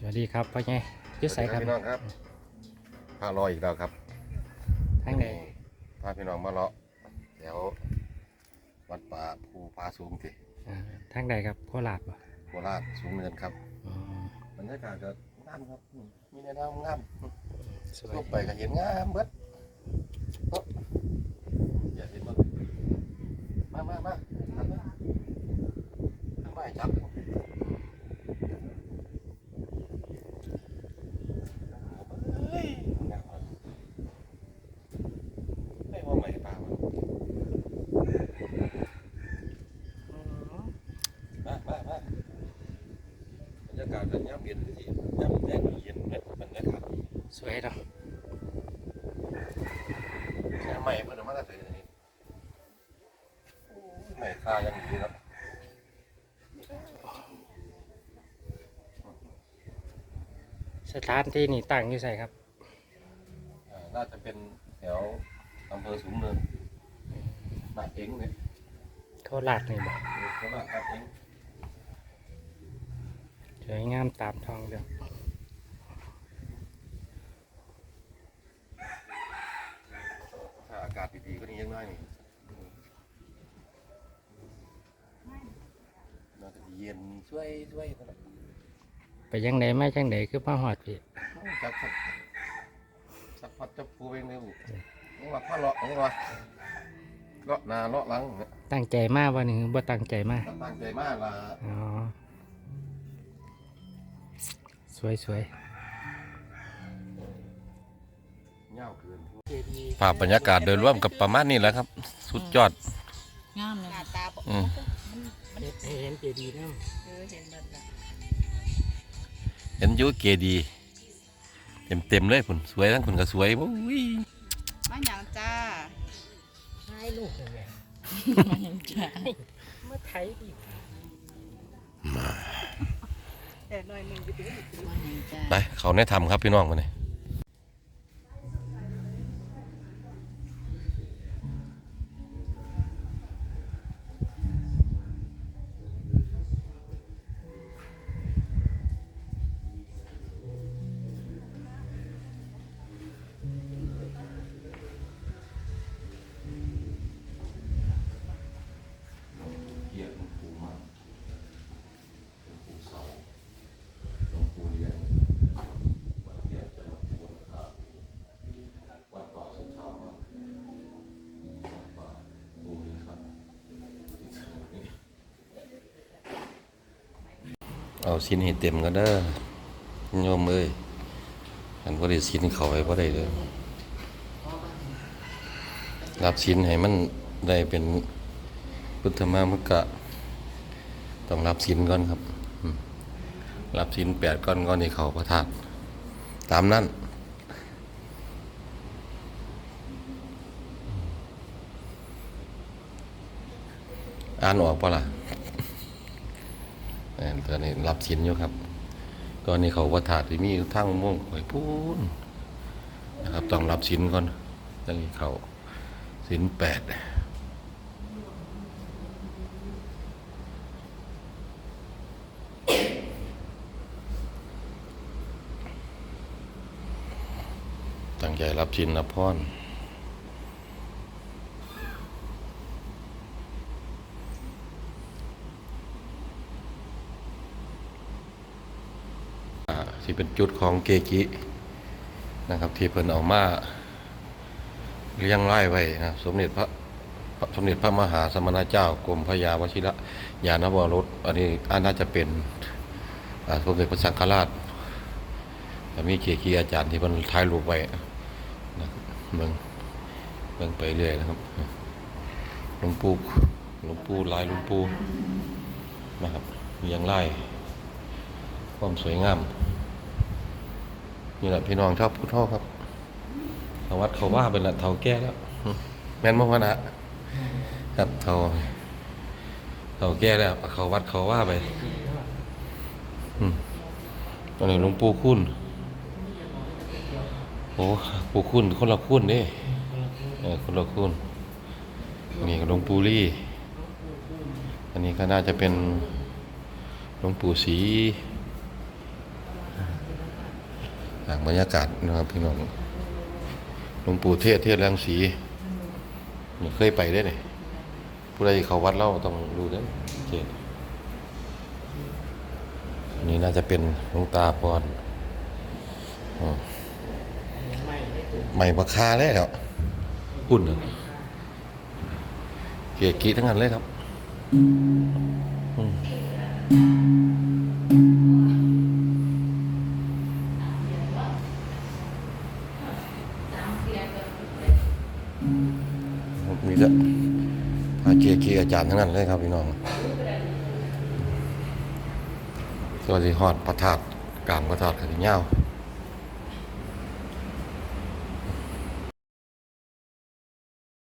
สวัสดีครับพ่อใหญ่อยุดใส่ครับพี่น้องครับพาลอยอีกแล้วครับทางไหนพาพี่น้องมาเลาะแถววัดป่าภูผาสูงที่อ่าทางใดครับโคราชบ่โคราชสูงเนินครับอ๋อบรรยากาศก็งามครับมีแนวงามสวยลงไปก็เห็นงามเบิดเนาะอย่าเห็นมั้งมามามาทำนะทำไมจับเฮ้ยงามครับไม่ว่าใหม่ป่าวะ มามามาบรรยา กาศกันย่ำเย็นที่ย่ำแดงเย็นเม็ดบรรยากาศดีสวยเนาะแค่ใหม่เพิ่นเอามาแต่นี่ใหม่ค่ายังดีครับสถานที่นี่ตั้งอยู่ใส่ครับอ่าน่าจะเป็นแถวอำเภอสูงเนินนาเองเนี่ยโคราชนี่บ่เพราะว่านาเองส วยงามตามท้องเรื่องถ้าอากาศดีๆก็นี่ยังน้อยนี่น่าจะเย็นช่วยช่วยนั่นแหละไปยังไหนมาจังไหนคือมาหอดพี่จับสักสักพัดจับปูเองเลยบุนี่ว่าพ่อเลาะนี่ว่าเลาะหนาเลาะหลังเนี่ยตั้งใจมากวันนี้บ่ตั้งใจมากตั้งใจมากละอ๋อ สวยสวยเงาเกินภาพบรรยากาศโดยรวมกับประมาณนี้แหละครับ สุดยอดงามเลยหน้าตาบ่อืมมันเห็นเจดีย์นะเออเห็นแบบนั้นเห็นอยูเกดีเต็มเต็มๆเลยผุนสวยทั้งผุนก็สวยโอ้ยมาหยังจ้าถ่ายรูปเลยแม่มันยังจะมาถ่ายดิแต่หน่อยหนึงไปดูมันยังจะ ไปเขาแนะทำครับพี่น้องมาเนี่ย เอาชิ้นให้เต็มก็เด้โยมเอ้ยอันบ่ได้ชิ้นเขาไว้บ่ได้เด้อรับชิ้นให้มันได้เป็นพุทธมามกะ ต้องรับชิ้นก่อนครับ รับชิ้นแปดก้อนก้อนที่เขาประทานตามนั้นอ่านออกปะล่ะ ตอนนี้รับชิ้นอยู่ครับ ตอนนี้เขาประทานที่มีทั้งม่วงหอยพูนนะครับต้องรับชิ้นก่อนตั้งเขาชิ้นแปดตั้งใจรับชินรับพรอ่า ที่เป็นจุดของเกกินะครับ ที่เพิ่นเอามาเลี้ยงไล่ไว้นะสมเด็จพระสมเด็จพระมหาสมณเจ้ากรมพระยาวชิระยานวรสอันนี้อันน่าจะเป็นสมเด็จพระสังฆราชแต่มีเกกีอาจารย์ที่เพิ่นถ่ายรูปไว้นะเมืองเมืองไปเรื่อยนะครับหลวงปู่หลวงปู่ลายหลวงปู่นะครับเรียงไล่ความสวยงาม นี่แหละพี่น้องชอบพูดท่อครับเขาวัดเขาว่าเป็นละเท่าแก่แล้วแม่นมากวะนะครับเท่าเท่าแก่แล้วเขาวัดเขาว่าไปอืมตอนนี้หลวงปู่คุณโอ้ปูคุณคนละคุณนี่เออคนละคุณนี่ก็หลวงปู่ลี่ อันนี้ก็น่าจะเป็นหลวงปู่ศรี ทางบรรยากาศนะครับพี่น้องหลวงปู่เทศเทศแรงสีนี่เคยไปได้เนี่ยผู้ใดเขาวัดเล่าต้องดูเด้อเจนนี่น่าจะเป็นหลวงตาพรใหม่บักคาเลยแล้วหุ่นเกียรกีทั้งนั้นเลยครับ มีแต่พาเกียร์เกียร์อาจารย์ทั้งนั้นเลยครับพี่น้องสวัสดีฮอดประทาดกลางประทาดขันยาว